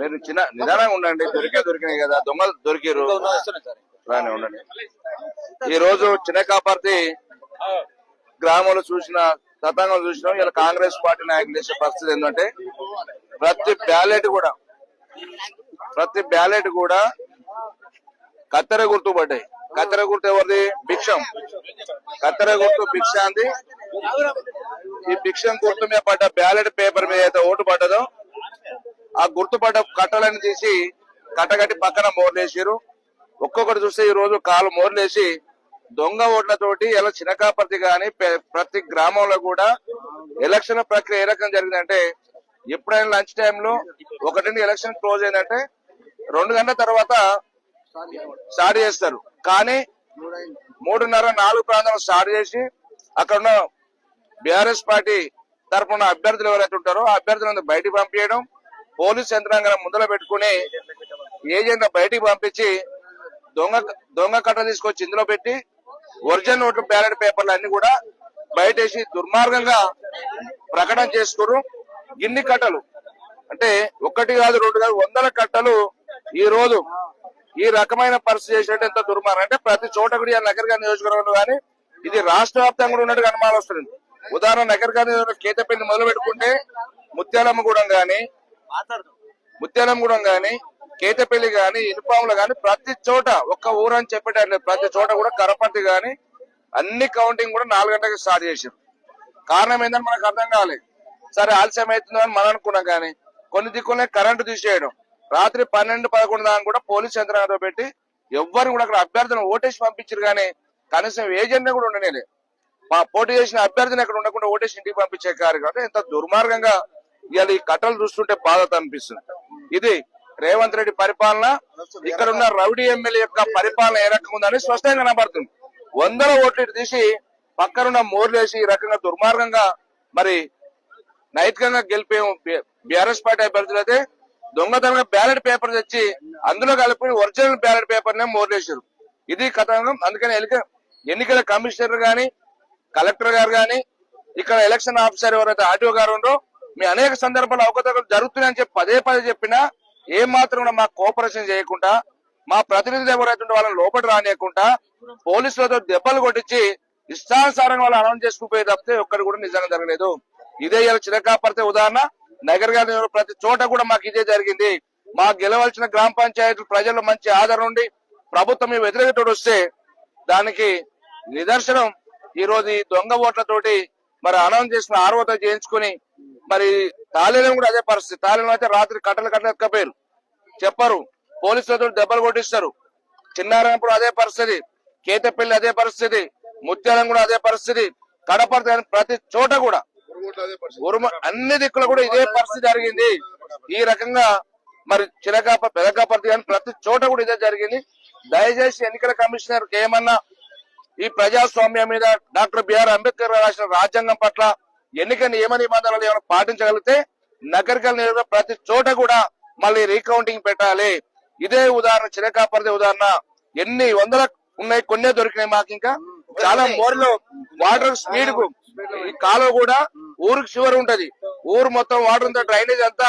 మీరు చిన్న నిదానంగా ఉండండి. దొరికే దొరికినాయి కదా. దొంగలు దొరికిరు రాని ఉండండి. ఈ రోజు చిన్న కాపర్తి గ్రామంలో చూసిన తతంగం చూసినాం. ఇలా కాంగ్రెస్ పార్టీ నాయకులు చేసే పరిస్థితి ఏంటంటే ప్రతి బ్యాలెట్ కూడా ప్రతి బ్యాలెట్ కూడా కత్తెర గుర్తు పడ్డాయి. కత్తెర గుర్తు ఎవరిది? భిక్షం. కత్తెర గుర్తు భిక్షాంది ఈ భిక్షం గుర్తు మీద పడ్డ బ్యాలెట్ పేపర్ మీద అయితే ఓటు పడ్డదో ఆ గుర్తుపడ్డ కట్టలను తీసి కట్టగట్టి పక్కన మోర్లేసారు ఒక్కొక్కటి చూస్తే ఈ రోజు కాలు మోర్లేసి దొంగ ఓట్లతోటి ఇలా చినకాపర్తి గాని ప్రతి గ్రామంలో కూడా ఎలక్షన్ ప్రక్రియ ఏ రకం జరిగిందంటే ఎప్పుడైనా లంచ్ టైంలో ఒకటి ఎలక్షన్ క్లోజ్ అయిందంటే రెండు గంటల తర్వాత స్టార్ట్ చేస్తారు. కానీ మూడున్నర నాలుగు ప్రాంతాలు స్టార్ట్ చేసి అక్కడ ఉన్న బీఆర్ఎస్ పార్టీ తరఫున అభ్యర్థులు ఎవరైతే ఉంటారో ఆ అభ్యర్థులను బయటికి పంపించడం పోలీస్ యంత్రాంగం ముందర పెట్టుకుని ఏజెంట్ బయటికి పంపించి దొంగ దొంగ కట్ట తీసుకొచ్చి ఇందులో పెట్టి ఒరిజినల్ ఓట్లు బ్యాలెట్ పేపర్లు అన్ని కూడా బయటేసి దుర్మార్గంగా ప్రకటన చేసుకురు. ఇన్ని కట్టలు అంటే ఒక్కటి కాదు రెండు కాదు వందల కట్టలు ఈ రోజు ఈ రకమైన పరిస్థితి చేసినట్టు ఎంత దుర్మార్గం. అంటే ప్రతి చోట కూడా నగరగా నియోజకవర్గంలో కానీ ఇది రాష్ట్ర వ్యాప్తంగా ఉన్నట్టుగా ఉన్నట్టు అనుమానం వస్తుంది. ఉదాహరణ నగరగా కేతపల్లి మొదలు పెట్టుకుంటే ముత్యాలమ్మగూడెం గాని ముత్యాలమ్మగూడెం గాని కేతపల్లి గాని ఇనుపాములు గాని ప్రతి చోట ఒక్క ఊరు అని చెప్పేటట్లేదు ప్రతి చోట కూడా కరపతి గాని అన్ని కౌంటింగ్ కూడా నాలుగు గంటలకు స్టార్ట్ చేశారు కారణం ఏంటని మనకు అర్థం కాలేదు సరే ఆలస్యం అవుతుందో అని మనం అనుకున్నాం కానీ కొన్ని దిక్కులనే కరెంటు తీసేయడం. రాత్రి పన్నెండు పదకొండు దాకా కూడా పోలీస్ యంత్రాంగంతో పెట్టి ఎవ్వరు కూడా అక్కడ అభ్యర్థులను ఓటేసి పంపించారు కానీ కనీసం ఏజెంట్ కూడా ఉండనేలే మా పోటీ చేసిన అభ్యర్థిని అక్కడ ఉండకుండా ఓటేసి ఇంటికి పంపించే కార్యక్రమం ఇంత దుర్మార్గంగా ఇవాళ ఈ కట్టలు చూస్తుంటే బాధ అనిపిస్తుంది. ఇది రేవంత్ రెడ్డి పరిపాలన ఇక్కడ ఉన్న రౌడీ ఎమ్మెల్యే యొక్క పరిపాలన ఏ రకంగా ఉందని స్పష్టంగా కనబడుతుంది. వందల ఓట్లు తీసి పక్కనున్న మోర్లేసి ఈ రకంగా దుర్మార్గంగా మరి నైతికంగా గెలిపే బీఆర్ఎస్ పార్టీ అభ్యర్థులు అయితే దొంగతనంగా బ్యాలెట్ పేపర్ తెచ్చి అందులో కలిపి ఒరిజినల్ బ్యాలెట్ పేపర్ నే మోర్లేశారు. ఇది కథనం అందుకని ఎన్నికల కమిషనర్ గాని కలెక్టర్ గారు గాని ఇక్కడ ఎలక్షన్ ఆఫీసర్ ఎవరైతే ఆర్టీఓ గారు ఉండో మీ అనేక సందర్భాల్లో అవకతవకలు జరుగుతున్నాయని చెప్పి పదే పదే చెప్పినా ఏ మాత్రం కూడా మాకు కోఆపరేషన్ చేయకుండా మా ప్రతినిధులు ఎవరైతే ఉండే వాళ్ళని లోపల రానియకుండా పోలీసులతో దెబ్బలు కొట్టించి ఇష్టానుసారంగా వాళ్ళు అనౌన్స్ చేసుకుపోయి తప్పితే ఒక్కరు కూడా నిజంగా జరగలేదు. ఇదే ఇలా చిరకాపడితే ఉదాహరణ నగర్ గారి ప్రతి చోట కూడా మాకు ఇదే జరిగింది. మా గెలవలసిన గ్రామ పంచాయతీ ప్రజల్లో మంచి ఆదరణ ఉండి ప్రభుత్వం మీద వస్తే దానికి నిదర్శనం ఈ రోజు ఈ దొంగ ఓట్లతోటి మరి అనౌన్స్ చేసిన ఆర్వతో చేయించుకుని మరి తాళేలం కూడా అదే పరిస్థితి. తాళేలం అయితే రాత్రి కట్టలు కట్టలేకపోయారు. ఎక్కపోయారు చెప్పరు పోలీసులతో దెబ్బలు కొట్టిస్తారు. చిన్నారంప్పుడు అదే పరిస్థితి. కేతపల్లి అదే పరిస్థితి. ముత్యాలం కూడా అదే పరిస్థితి. కడప ప్రతి చోట కూడా ఉరుమ అన్ని దిక్కులు కూడా ఇదే పరిస్థితి జరిగింది. ఈ రకంగా మరి చిరకాప పెదకాపర్తి కానీ ప్రతి చోట కూడా ఇదే జరిగింది. దయచేసి ఎన్నికల కమిషనర్ ఏమన్నా ఈ ప్రజాస్వామ్యం మీద డాక్టర్ బిఆర్ అంబేద్కర్ రాసిన రాజ్యాంగం పట్ల ఎన్నిక నియమ నిబంధనలు ఏమైనా పాటించగలిగితే నగరికల్ నియోజక ప్రతి చోట కూడా మళ్ళీ రీకౌంటింగ్ పెట్టాలి. ఇదే ఉదాహరణ చిరకాపరిదే ఉదాహరణ. ఎన్ని వందల ఉన్నాయి కొన్నే దొరికినాయి మాకు ఇంకా. చాలా మోర్లో వాటర్ స్పీడ్కు ఈ కాలువ కూడా ఊరికి చివరి ఉంటది. ఊరు మొత్తం వాటర్ అంతా డ్రైనేజ్ అంతా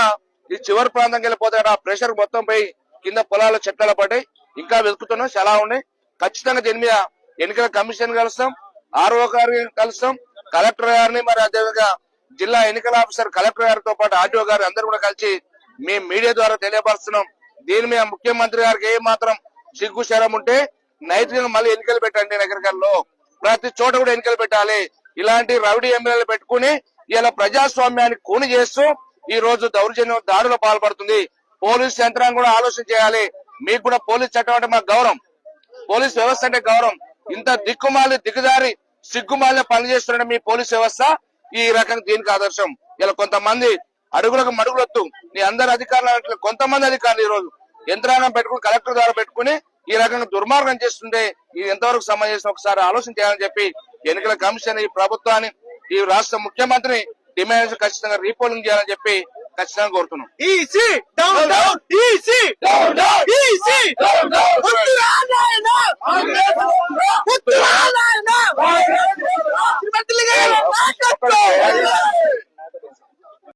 ఈ చివరి ప్రాంతంకి వెళ్ళిపోతాడు ఆ ప్రెషర్ మొత్తం పోయి కింద పొలాల చెట్ల పడ్డాయి. ఇంకా వెతుకుతున్నాం చాలా ఉన్నాయి. ఖచ్చితంగా దీని మీద ఎన్నికల కమిషన్ కలుస్తాం ఆర్ఓ గారిని కలుస్తాం కలెక్టర్ గారిని మరి అదేవిధంగా జిల్లా ఎన్నికల ఆఫీసర్ కలెక్టర్ గారితో పాటు ఆర్డీఓ గారు అందరూ కూడా కలిసి మేము మీడియా ద్వారా తెలియపరుస్తున్నాం. దీని మీద ముఖ్యమంత్రి గారికి ఏ మాత్రం సిగ్గు శరం ఉంటే నైతికంగా మళ్ళీ ఎన్నికలు పెట్టండి నగరికల్లో ప్రతి చోట కూడా ఎన్నికలు పెట్టాలి. ఇలాంటి రౌడీ ఎమ్మెల్యేలు పెట్టుకుని ఇలా ప్రజాస్వామ్యాన్ని కూని చేస్తూ ఈ రోజు దౌర్జన్యం దారులు పాల్పడుతుంది. పోలీస్ యంత్రాంగం కూడా ఆలోచన చేయాలి. మీకు కూడా పోలీస్ చట్టం అంటే మాకు గౌరవం. పోలీస్ వ్యవస్థ అంటే గౌరవం. ఇంత దిక్కుమాలి దిగజారి సిగ్గుమాలి పనిచేస్తున్న మీ పోలీస్ వ్యవస్థ ఈ రకంగా దీనికి ఆదర్శం. ఇలా కొంతమంది అడుగులకు మడుగులొత్తు. నీ అందరు అధికారులు. కొంతమంది అధికారులు ఈ రోజు యంత్రాంగం పెట్టుకుని కలెక్టర్ ద్వారా పెట్టుకుని ఈ రకంగా దుర్మార్గం చేస్తుంటే ఇది ఎంతవరకు సంబంధించిన ఒకసారి ఆలోచన చేయాలని చెప్పి ఎన్నికల కమిషన్ ఈ ప్రభుత్వాన్ని ఈ రాష్ట్ర ముఖ్యమంత్రిని డిమాండ్స్ ఖచ్చితంగా రీపోలింగ్ చేయాలని చెప్పి ఖచ్చితంగా కోరుతున్నాం. EC down down EC down down EC down down